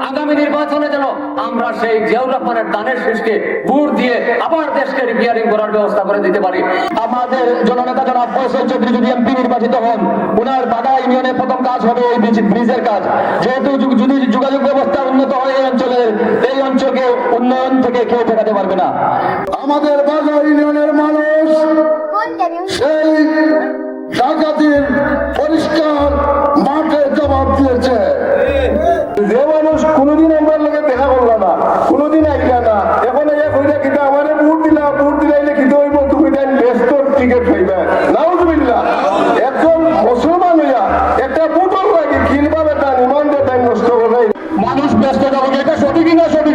আগামী নির্বাচনে যেন আমরা সেই জিয়াউর রহমানের দানের শেষকে ভোট দিয়ে আবার দেশকে রিপেয়ারিং করার ব্যবস্থা করে দিতে পারি। আমাদের জননেতা জনাব ফয়সল চৌধুরী যদি এমপি নির্বাচিত হন উনার বাধা ইউনিয়নের প্রথম কাজ হবে এই ব্রিজ- ব্রিজের কাজ। যেহেতু যদি যোগাযোগ ব্যবস্থা উন্নত হয় এই অঞ্চলের এই অঞ্চলকে উন্নয়ন থেকে কেউ ঠেকাতে পারবে না। আমাদের বাজার ইউনিয়নের মানুষ সেই ডাকাতির no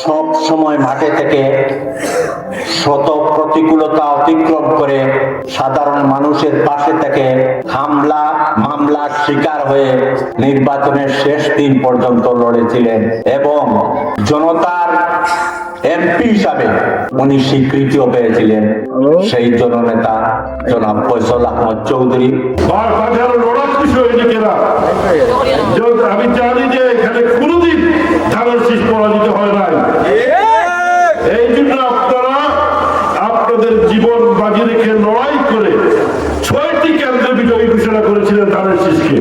সব সময় মাঠে থেকে শত প্রতিকূলতা অতিক্রম করে সাধারণ মানুষের পাশে থেকে হামলা, মামলার শিকার হয়ে নির্বাচনের শেষ দিন পর্যন্ত লড়েছিলেন এবং জনতার এমপি হিসাবে উনি স্বীকৃতিও পেয়েছিলেন সেই জননেতা জনাব ফয়সল আহমদ চৌধুরী। আমি জানি যে এখানে কোনোদিন ধানের শীষ পরাজিত হয় নাই করেছিলেন ধানের শীষকে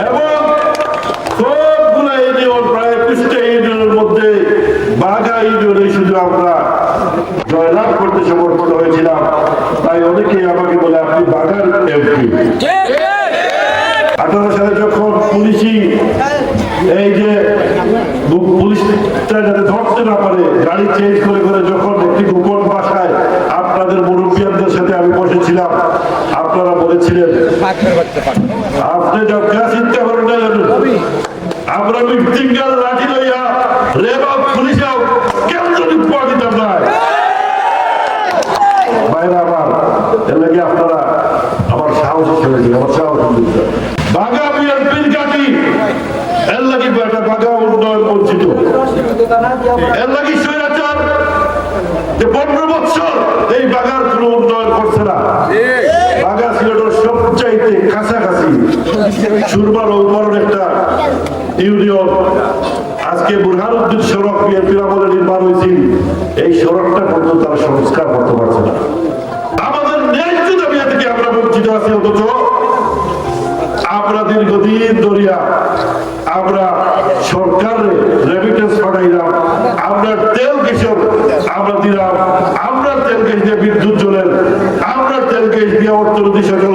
এবং সবগুলো ইউনিয়ন প্রায় একুশটা ইউনিয়নের মধ্যে বাঘা ইউনিয়নে শুধু আমরা জয়লাভ করতে সমর্থন হয়েছিলাম। তাই অনেকেই আমাকে বলে আপনি বাঘার এমপি। আঠারো সালে যখন পুলিশি এই যে পুলিশটা যাতে ধরতে না পারে গাড়ি চেঞ্জ করে করে যখন একটি গোপন বাসায় আপনাদের মুরব্বিয়ানদের সাথে আমি বসেছিলাম আপনারা বলেছিলেন আপনি যজ্ঞা চিন্তা করেন না জানুন আমরা মিটিঙ্গাল লাঠি লইয়া রেবা পুলিশাও কেন্দ্র পাওয়া দিতাম না বাইরে আমার এর লাগে আপনারা আমার সাহস দিন আমার সাহস বাগা বিএনপির গাড়ি এর লাগি একটা বাগা উন্নয়ন বঞ্চিত। এর লাগি স্বৈরাচার যে পনেরো বছর এই বাগার কোনো উন্নয়ন করছে না। সবচাইতে কাছাকাছি। সুরমার উন্নয়ন একটা ইউনিয়ন। আজকে বুরহানুদ্দিন সড়ক বিএনপির আমলে নির্মাণ হয়েছিল। এই সড়কটা পর্যন্ত তারা সংস্কার করতে পারছে না। আমরা ধরিয়া আমরা সরকারে তেল আমরা দিলাম তেল দিয়ে বিদ্যুৎ চলেন আমরা তেল গ্যাস দিয়ে অর্থনীতি সচল